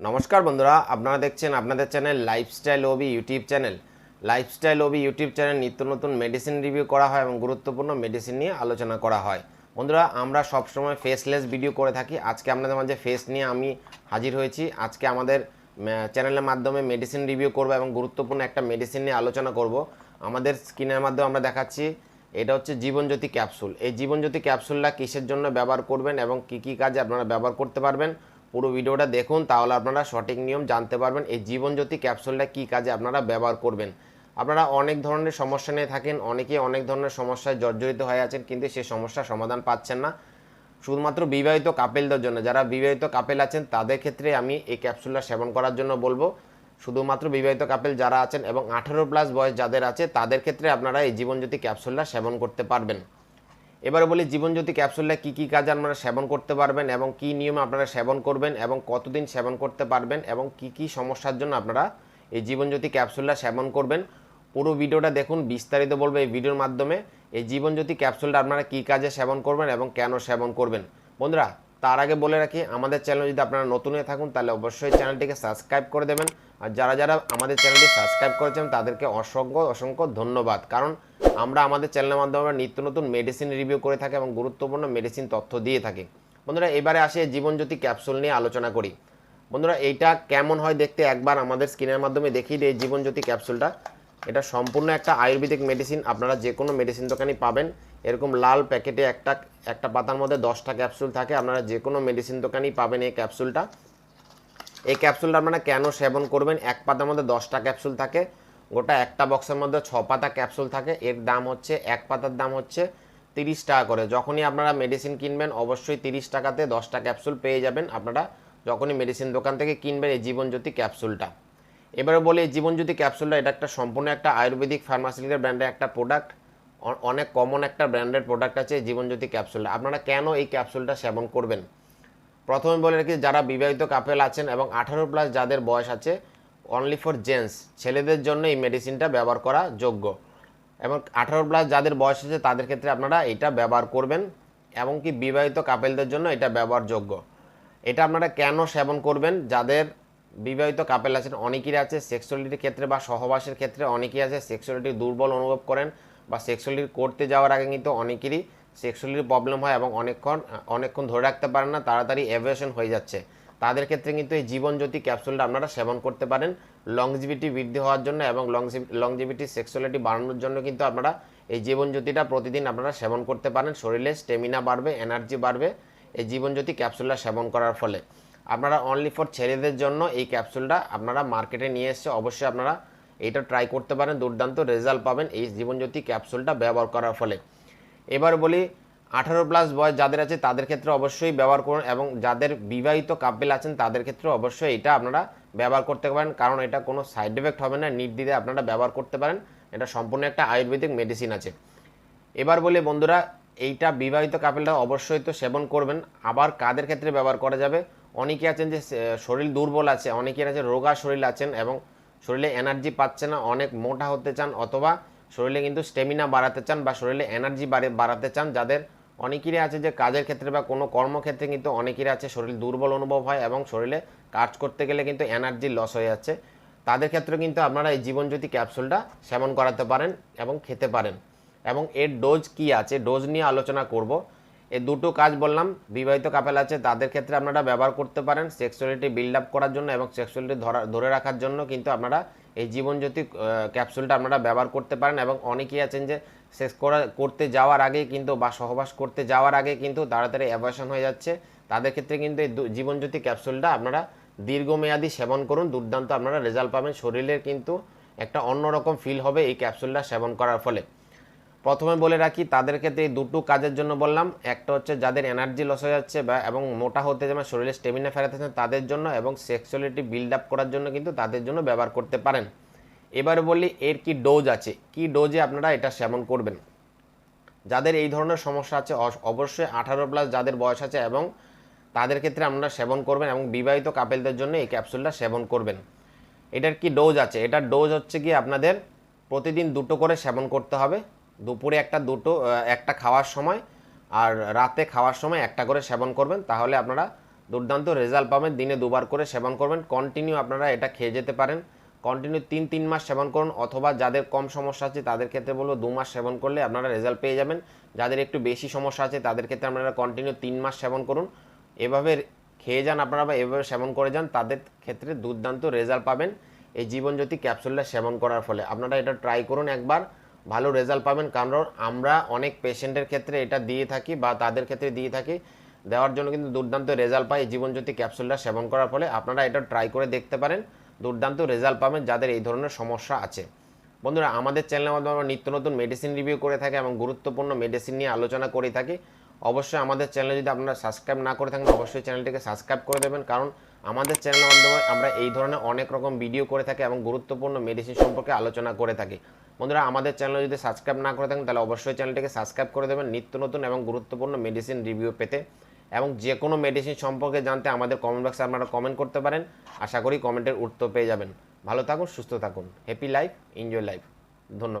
নমস্কার বন্ধুরা, আপনারা দেখছেন আপনাদের channel lifestyle OB YouTube channel lifestyle OB YouTube channel নিত্য নতুন মেডিসিন রিভিউ করা হয় এবং গুরুত্বপূর্ণ মেডিসিন নিয়ে আলোচনা করা হয়। বন্ধুরা, আমরা সবসময় ফেসলেস ভিডিও করে থাকি। আজকে আপনাদের মাঝে ফেস নিয়ে আমি হাজির হয়েছি। আজকে আমাদের চ্যানেলের মাধ্যমে মেডিসিন রিভিউ করব এবং গুরুত্বপূর্ণ একটা মেডিসিন নিয়ে আলোচনা করব। আমাদের স্ক্রিনের মাধ্যমে আমরা দেখাচ্ছি, এটা হচ্ছে জীবনজ্যোতি ক্যাপসুল এই জীবনজ্যোতি ক্যাপসুলটা কিসের জন্য ব্যবহার করবেন এবং কি কি কাজে আপনারা ব্যবহার করতে পারবেন? পুরো ভিডিওটা দেখুন, তাহলে আপনারা সঠিক নিয়ম জানতে পারবেন এই জীবনজ্যোতি ক্যাপসুলটা কি কাজে আপনারা ব্যবহার করবেন। আপনারা অনেক ধরনের সমস্যা নিয়ে থাকেন অনেকে অনেক ধরনের সমস্যায় জর্জরিত হয়ে আছেন, কিন্তু সেই সমস্যার সমাধান পাচ্ছেন না। শুধুমাত্র বিবাহিত কাপেলদের জন্য, যারা বিবাহিত কাপেল আছেন, তাদের ক্ষেত্রে আমি এই ক্যাপসুলটা সেবন করার জন্য বলব। শুধুমাত্র বিবাহিত কাপেল যারা আছেন এবং আঠেরো প্লাস বয়স যাদের আছে, তাদের ক্ষেত্রে আপনারা এই জীবনজ্যোতি ক্যাপসুলটা সেবন করতে পারবেন। এবারে বলি, জীবনজ্যোতি ক্যাপসুলটা কী কী কাজে আপনারা সেবন করতে পারবেন এবং কী নিয়মে আপনারা সেবন করবেন এবং কতদিন সেবন করতে পারবেন এবং কি কি সমস্যার জন্য আপনারা এই জীবনজ্যোতি ক্যাপসুলটা সেবন করবেন। পুরো ভিডিওটা দেখুন, বিস্তারিত বলব এই ভিডিওর মাধ্যমে। এই জীবনজ্যোতি ক্যাপসুলটা আপনারা কী কাজে সেবন করবেন এবং কেন সেবন করবেন। বন্ধুরা তার আগে বলে রাখি, আমাদের চ্যানেল যদি আপনারা নতুন হয়ে থাকুন, তাহলে অবশ্যই চ্যানেলটিকে সাবস্ক্রাইব করে দেবেন। আর যারা যারা আমাদের চ্যানেলটি সাবস্ক্রাইব করেছেন, তাদেরকে অসংখ্য অসংখ্য ধন্যবাদ। কারণ আমরা আমাদের চ্যানেলের মাধ্যমে নিত্য নতুন মেডিসিন রিভিউ করে থাকি এবং গুরুত্বপূর্ণ মেডিসিন তথ্য দিয়ে থাকি। বন্ধুরা, এবারে আসে জীবনজ্যোতি ক্যাপসুল নিয়ে আলোচনা করি। বন্ধুরা, এইটা কেমন হয় দেখতে একবার আমাদের স্ক্রিনের মাধ্যমে দেখিয়ে দিই জীবনজ্যোতি ক্যাপসুলটা এটা সম্পূর্ণ একটা আয়ুর্বেদিক মেডিসিন আপনারা যে কোনো মেডিসিন দোকানেই পাবেন। এরকম লাল প্যাকেটে একটা একটা পাতার মধ্যে দশটা ক্যাপসুল থাকে। আপনারা যে কোনো মেডিসিন দোকানেই পাবেন এই ক্যাপসুলটা এই ক্যাপসুলটা আপনারা কেন সেবন করবেন? এক পাতার মধ্যে দশটা ক্যাপসুল থাকে। গোটা একটা বক্সের মধ্যে ছ পাতা ক্যাপসুল থাকে। এর দাম হচ্ছে, এক পাতার দাম হচ্ছে তিরিশ টাকা করে। যখনই আপনারা মেডিসিন কিনবেন, অবশ্যই তিরিশ টাকাতে দশটা ক্যাপসুল পেয়ে যাবেন। আপনারা যখনই মেডিসিন দোকান থেকে কিনবেন এই জীবনজ্যোতি ক্যাপসুলটা এবারে বলি, জীবনজ্যোতি ক্যাপসুলটা এটা একটা সম্পূর্ণ একটা আয়ুর্বেদিক ফার্মাসিউটিক্যাল ব্র্যান্ডের একটা প্রোডাক্ট অনেক কমন একটা ব্র্যান্ডের প্রোডাক্ট আছে জীবনজ্যোতি ক্যাপসুলটা আপনারা কেন এই ক্যাপসুলটা সেবন করবেন? প্রথমে বলে রাখি, যারা বিবাহিত কাপেল আছেন এবং আঠারো প্লাস যাদের বয়স আছে অনলি ফর জেন্টস ছেলেদের জন্য এই মেডিসিনটা ব্যবহার করা যোগ্য। এবং আঠারো প্লাস যাদের বয়স আছে, তাদের ক্ষেত্রে আপনারা এটা ব্যবহার করবেন এবং কি বিবাহিত কাপেলদের জন্য এটা ব্যবহারযোগ্য এটা আপনারা কেন সেবন করবেন? যাদের বিবাহিত কাপেল আছেন, অনেকেরই আছে সেক্সুয়ালিটির ক্ষেত্রে বা সহবাসের ক্ষেত্রে অনেকেই আছে সেক্সুয়ালিটি দুর্বল অনুভব করেন বা সেক্সুয়ালিটি করতে যাওয়ার আগে কিন্তু অনেকেরই সেক্সুয়ালিটির প্রবলেম হয় এবং অনেকক্ষণ অনেকক্ষণ ধরে রাখতে পারেন না, তাড়াতাড়ি অ্যাভিয়েশন হয়ে যাচ্ছে। তাদের ক্ষেত্রে কিন্তু এই জীবনজ্যোতি ক্যাপসুলটা আপনারা সেবন করতে পারেন। লংজিভিটি বৃদ্ধি হওয়ার জন্য এবং লংজিভিটি সেক্সুয়ালিটি বাড়ানোর জন্য কিন্তু আপনারা এই জীবনজ্যোতিটা প্রতিদিন আপনারা সেবন করতে পারেন। শরীরে স্টেমিনা বাড়বে এনার্জি বাড়বে। এই জীবনজ্যোতি ক্যাপসুলটা সেবন করার ফলে। আপনারা অনলি ফর ছেলেদের জন্য এই ক্যাপসুলটা আপনারা মার্কেটে নিয়ে এসে অবশ্যই আপনারা এটা ট্রাই করতে পারেন, দুর্দান্ত রেজাল্ট পাবেন এই জীবনজ্যোতি ক্যাপসুলটা ব্যবহার করার ফলে। এবার বলি, আঠারো প্লাস বয়স যাদের আছে তাদের ক্ষেত্রে অবশ্যই ব্যবহার করুন এবং যাদের বিবাহিত কাপেল আছেন তাদের ক্ষেত্রে অবশ্যই এটা আপনারা ব্যবহার করতে পারেন, কারণ এটা কোনো সাইড এফেক্ট হবে না নির্দিদে আপনারা ব্যবহার করতে পারেন, এটা সম্পূর্ণ একটা আয়ুর্বেদিক মেডিসিন আছে। এবার বলি বন্ধুরা, এইটা বিবাহিত কাপেলটা অবশ্যই তো সেবন করবেন, আবার কাদের ক্ষেত্রে ব্যবহার করা যাবে? অনেকে আছেন যে শরীর দুর্বল আছে, অনেকের আছে রোগা শরীর আছেন এবং শরীরে এনার্জি পাচ্ছে না, অনেক মোটা হতে চান অথবা শরীরে কিন্তু স্টেমিনা বাড়াতে চান বা শরীরে এনার্জি বাড়াতে চান, যাদের অনেকেরই আছে যে, কাজের ক্ষেত্রে বা কোনো কর্মক্ষেত্রে কিন্তু অনেকেরই আছে শরীর দুর্বল অনুভব হয় এবং শরীরে কাজ করতে গেলে কিন্তু এনার্জি লস হয়ে যাচ্ছে। তাদের ক্ষেত্রে কিন্তু আপনারা এই জীবনজ্যোতি ক্যাপসুলটা সেবন করাতে পারেন এবং খেতে পারেন। এবং এর ডোজ কি আছে? ডোজ নিয়ে আলোচনা করব। এই দুটো কাজ বললাম, বিবাহিত কাপেল আছে, তাদের ক্ষেত্রে আপনারা ব্যবহার করতে পারেন সেক্সুয়ালিটি বিল্ড আপ করার জন্য এবং সেক্সুয়ালিটি ধরা, ধরে রাখার জন্য কিন্তু আপনারা এই জীবনজ্যোতি ক্যাপসুলটা আপনারা ব্যবহার করতে পারেন এবং অনেকেই আছেন যে সেক্স করা, করতে যাওয়ার আগে কিন্তু বা সহবাস করতে যাওয়ার আগে কিন্তু তাড়াতাড়ি অ্যাভার্শন হয়ে যাচ্ছে। তাদের ক্ষেত্রে কিন্তু এই জীবনজ্যোতি ক্যাপসুলটা আপনারা দীর্ঘমেয়াদী সেবন করুন, দুর্দান্ত আপনারা রেজাল্ট পাবেন। শরীরের কিন্তু একটা অন্যরকম ফিল হবে এই ক্যাপসুলটা সেবন করার ফলে। প্রথমে বলে রাখি, তাদের ক্ষেত্রে এই দুটো কাজের জন্য বললাম। একটা হচ্ছে যাদের এনার্জি লস হয়ে যাচ্ছে বা এবং মোটা হতে যেমন শরীরে স্টেমিনা ফেরাতে তাদের জন্য এবং সেক্সুয়ালিটি বিল্ড আপ করার জন্য কিন্তু তাদের জন্য ব্যবহার করতে পারেন। এবারে বলি, এর কি ডোজ আছে? কি ডোজে আপনারা এটা সেবন করবেন? যাদের এই ধরনের সমস্যা আছে অবশ্যই আঠারো প্লাস যাদের বয়স আছে এবং তাদের ক্ষেত্রে আপনারা সেবন করবেন এবং বিবাহিত কাপেলদের জন্য এই ক্যাপসুলটা সেবন করবেন। এটার কি ডোজ আছে? এটার ডোজ হচ্ছে কি আপনাদের প্রতিদিন দুটো করে সেবন করতে হবে। দুপুরে একটা, দুটো একটা খাওয়ার সময় আর রাতে খাওয়ার সময় একটা করে সেবন করবেন, তাহলে আপনারা দুর্দান্ত রেজাল্ট পাবেন। দিনে দুবার করে সেবন করবেন। কন্টিনিউ আপনারা এটা খেয়ে যেতে পারেন। কন্টিনিউ তিন তিন মাস সেবন করুন, অথবা যাদের কম সমস্যা আছে তাদের ক্ষেত্রে বলব দু মাস সেবন করলে আপনারা রেজাল্ট পেয়ে যাবেন। যাদের একটু বেশি সমস্যা আছে তাদের ক্ষেত্রে আপনারা কন্টিনিউ তিন মাস সেবন করুন। এভাবে খেয়ে যান আপনারা বা এভাবে সেবন করে যান, তাদের ক্ষেত্রে দুর্দান্ত রেজাল্ট পাবেন। এই জীবনজ্যোতি ক্যাপসুলটা সেবন করার ফলে। আপনারা এটা ট্রাই করুন একবার। ভালো রেজাল্ট পাবেন। কারণ আমরা অনেক পেশেন্টের ক্ষেত্রে এটা দিয়ে থাকি বা তাদের ক্ষেত্রে দিয়ে থাকি। দেওয়ার জন্য কিন্তু দুর্দান্ত রেজাল্ট পায় এই জীবনজ্যোতি ক্যাপসুলটা সেবন করার ফলে। আপনারা এটা ট্রাই করে দেখতে পারেন। দুর্দান্ত রেজাল্ট পাবেন যাদের এই ধরনের সমস্যা আছে। বন্ধুরা, আমাদের চ্যানেলের মাধ্যমে আমরা নিত্য নতুন মেডিসিন রিভিউ করে থাকি এবং গুরুত্বপূর্ণ মেডিসিন নিয়ে আলোচনা করে থাকি। অবশ্যই আমাদের চ্যানেলে যদি আপনারা সাবস্ক্রাইব না করে থাকেন, অবশ্যই চ্যানেলটিকে সাবস্ক্রাইব করে দেবেন। কারণ আমাদের চ্যানেলের মাধ্যমে আমরা এই ধরনের অনেক রকম ভিডিও করে থাকি এবং গুরুত্বপূর্ণ মেডিসিন সম্পর্কে আলোচনা করে থাকি। বন্ধুরা, আমাদের চ্যানেল যদি সাবস্ক্রাইব না করে থাকেন, তাহলে অবশ্যই চ্যানেলটিকে সাবস্ক্রাইব করে দেবেন। নিত্য নতুন এবং গুরুত্বপূর্ণ মেডিসিন রিভিউ পেতে এবং যে কোনো মেডিসিন সম্পর্কে জানতে আমাদের কমেন্ট বক্সে আপনারা কমেন্ট করতে পারেন। আশা করি কমেন্টের উত্তর পেয়ে যাবেন। ভালো থাকুন, সুস্থ থাকুন। হ্যাপি লাইফ এনজয় লাইফ ধন্যবাদ।